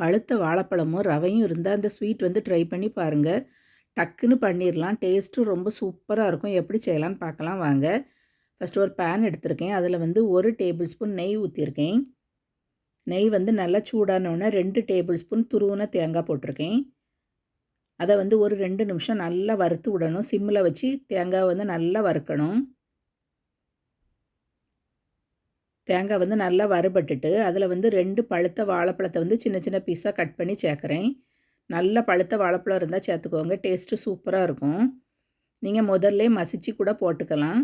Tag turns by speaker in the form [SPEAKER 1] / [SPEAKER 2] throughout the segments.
[SPEAKER 1] பழுத்த வாழைப்பழமும் ரவையும் இருந்தால் அந்த ஸ்வீட் வந்து ட்ரை பண்ணி பாருங்கள் டக்குன்னு பண்ணிடலாம் டேஸ்ட்டும் ரொம்ப சூப்பராக இருக்கும். எப்படி செய்யலான்னு பார்க்கலாம் வாங்க. ஃபஸ்ட்டு ஒரு பேன் எடுத்திருக்கேன். அதில் வந்து ஒரு டேபிள் ஸ்பூன் நெய் ஊற்றிருக்கேன் நெய் வந்து நல்லா சூடானோடனே ரெண்டு டேபிள் ஸ்பூன் துருவுன தேங்காய் போட்டிருக்கேன். அதை வந்து ஒரு ரெண்டு நிமிஷம் நல்லா வறுத்து விடணும். சிம்மில் வச்சு தேங்காய் வந்து நல்லா வறுக்கணும். தேங்காய் வந்து நல்லா வறுபட்டுட்டு அதில் வந்து ரெண்டு பழுத்த வாழைப்பழத்தை வந்து சின்ன சின்ன பீஸாக கட் பண்ணி சேர்க்குறேன். நல்ல பழுத்த வாழைப்பழம் இருந்தால் சேர்த்துக்கோங்க டேஸ்ட்டு சூப்பராக இருக்கும். நீங்கள் முதல்ல மசிச்சு கூட போட்டுக்கலாம்.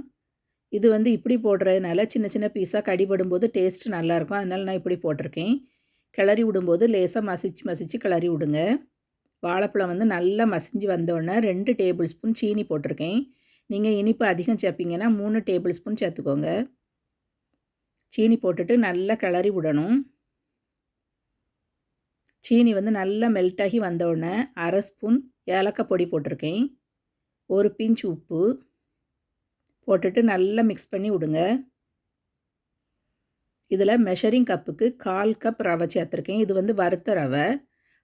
[SPEAKER 1] இது வந்து இப்படி போடுறதுனால சின்ன சின்ன பீஸாக கடிபடும்போது டேஸ்ட்டு நல்லாயிருக்கும் அதனால் நான் இப்படி போட்டிருக்கேன். கிளறி விடும்போது லேசாக மசிச்சு மசிச்சு கிளறி விடுங்க. வாழைப்பழம் வந்து நல்லா மசிஞ்சு வந்தோடனே ரெண்டு டேபிள் ஸ்பூன் சீனி போட்டிருக்கேன். நீங்கள் இனிப்பு அதிகம் சேர்ப்பீங்கன்னா மூணு டேபிள் ஸ்பூன் சேர்த்துக்கோங்க. சீனி போட்டுட்டு நல்லா கிளறி விடணும். சீனி வந்து நல்லா மெல்ட் ஆகி வந்தோடனே அரை ஸ்பூன் ஏலக்காய் பொடி போட்டிருக்கேன். ஒரு பிஞ்ச் உப்பு போட்டுட்டு நல்லா மிக்ஸ் பண்ணி விடுங்க. இதில் மெஷரிங் கப்புக்கு கால் கப் ரவை சேர்த்துருக்கேன். இது வந்து வறுத்த ரவை.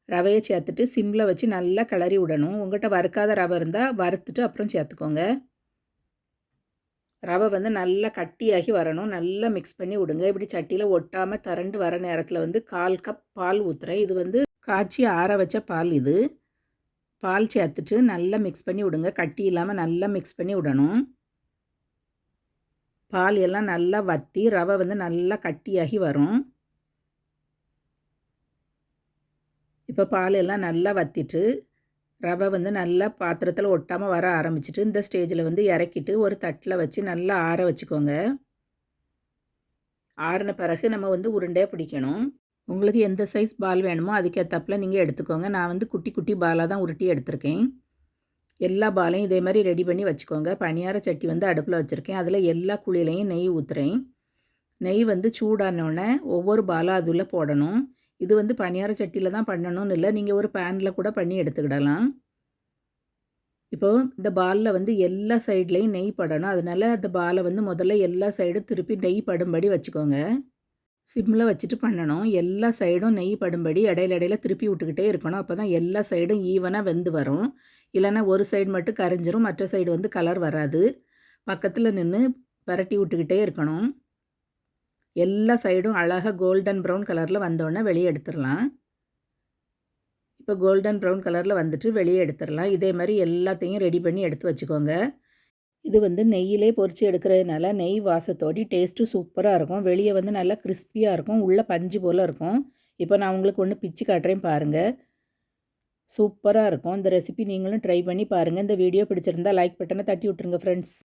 [SPEAKER 1] ரவையை சேர்த்துட்டு சிம்மில் வச்சு நல்லா கிளறி விடணும். உங்கள்கிட்ட வறுக்காத ரவை இருந்தால் வறுத்துட்டு அப்புறம் சேர்த்துக்கோங்க. ரவை வந்து நல்லா கட்டியாகி வரணும். நல்லா மிக்ஸ் பண்ணி விடுங்க. இப்படி சட்டியில் ஒட்டாமல் திரண்டு வர நேரத்தில் வந்து கால் கப் பால் ஊற்றுறேன் இது வந்து காய்ச்சி ஆற வச்ச பால் இது. பால் சேர்த்துட்டு நல்லா மிக்ஸ் பண்ணி விடுங்க. கட்டி இல்லாமல் நல்லா மிக்ஸ் பண்ணி விடணும். பால் எல்லாம் நல்லா வற்றி ரவை வந்து நல்லா கட்டியாகி வரும். இப்போ பால் எல்லாம் நல்லா வற்றிட்டு ரவை வந்து நல்லா பாத்திரத்தில் ஒட்டாமல் வர ஆரம்பிச்சிட்டு இந்த ஸ்டேஜில் வந்து இறக்கிட்டு ஒரு தட்டில் வச்சு நல்லா ஆற வச்சுக்கோங்க. ஆறின பிறகு நம்ம வந்து உருண்டையாக பிடிக்கணும். உங்களுக்கு எந்த சைஸ் பால் வேணுமோ அதுக்கேற்றப்பில் நீங்கள் எடுத்துக்கோங்க. நான் வந்து குட்டி குட்டி பாலாக தான் உருட்டி எடுத்திருக்கேன். எல்லா பாலையும் இதே மாதிரி ரெடி பண்ணி வச்சுக்கோங்க. பனியார சட்டி வந்து அடுப்பில் வச்சுருக்கேன். அதில் எல்லா குழியிலையும் நெய் ஊற்றுறேன் நெய் வந்து சூடானோடனே ஒவ்வொரு பாலாக அதில் போடணும். இது வந்து பனியார சட்டியில் தான் பண்ணணும்னு இல்லை. நீங்கள் ஒரு பேனில் கூட பண்ணி எடுத்துக்கிடலாம். இப்போது இந்த பாலில் வந்து எல்லா சைட்லேயும் நெய் படணும். அதனால் அந்த பாலை வந்து முதல்ல எல்லா சைடும் திருப்பி நெய் படும்படி வச்சுக்கோங்க. சிம்மில் வச்சுட்டு பண்ணணும். எல்லா சைடும் நெய் படும்படி இடையில இடையில திருப்பி விட்டுக்கிட்டே இருக்கணும். அப்போ தான் எல்லா சைடும் ஈவனாக வெந்து வரும். இல்லைன்னா ஒரு சைடு மட்டும் கரைஞ்சிரும். மற்ற சைடு வந்து கலர் வராது. பக்கத்தில் நின்று பரட்டி விட்டுக்கிட்டே இருக்கணும். எல்லா சைடும் அழகாக கோல்டன் ப்ரௌன் கலரில் வந்தோடனே வெளியே எடுத்துடலாம். இப்போ கோல்டன் ப்ரௌன் கலரில் வந்துட்டு வெளியே எடுத்துடலாம். இதே மாதிரி எல்லாத்தையும் ரெடி பண்ணி எடுத்து வச்சுக்கோங்க. இது வந்து நெய்யிலே பொறிச்சு எடுக்கிறதுனால நெய் வாசத்தோடி டேஸ்ட்டு சூப்பராக இருக்கும். வெளியே வந்து நல்லா கிறிஸ்பியாக இருக்கும். உள்ளே பஞ்சு போல் இருக்கும். இப்போ நான் உங்களுக்கு ஒன்று பிச்சு காட்டுறேன் பாருங்கள் சூப்பராக இருக்கும். இந்த ரெசிபி நீங்களும் ட்ரை பண்ணி பாருங்கள் இந்த வீடியோ பிடிச்சிருந்தா லைக் பட்டனை தட்டி விட்ருங்க ஃப்ரெண்ட்ஸ்